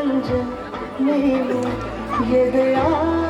bence neyim yedi yar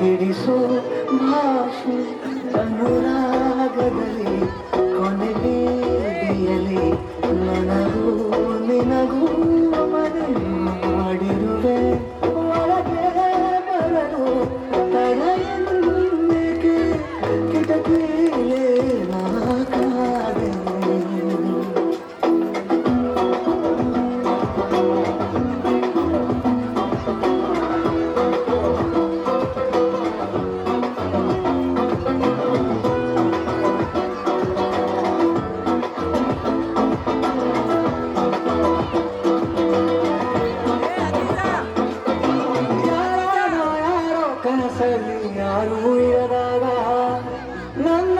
ಹಿಡಿಸೋ ಭಾಷೆ ಅನುರಾಗದಲ್ಲಿ ಮನಸ್ಸಲ್ಲಿ ಯಾರು ಇರದಾಗ ನನ್ನ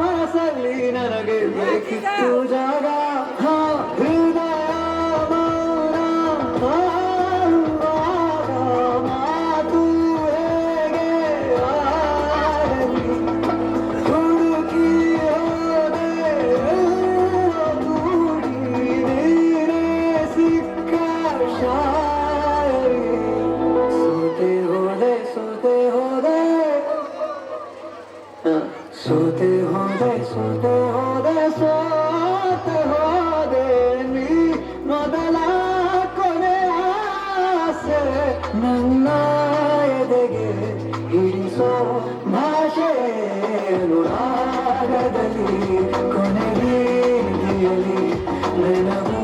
ಮನಸ್ಸಲ್ಲಿ ನನಗೆ ಬೇಕಿತ್ತು ಸೋತೆ ಹೋದೆ ಸೋತೆ ಹೋದೆ ಸೋತೆ ಹೋದೆ, ನೀ ಮೊದಲ ಕೊನೆ ಆಸೆ ನನ್ನ ಎದೆಗೆ ಹಿಡಿಸೋ ಭಾಷೆ ರಾಗದಲ್ಲಿ ಕೊನೆಗೆ ನೆನವು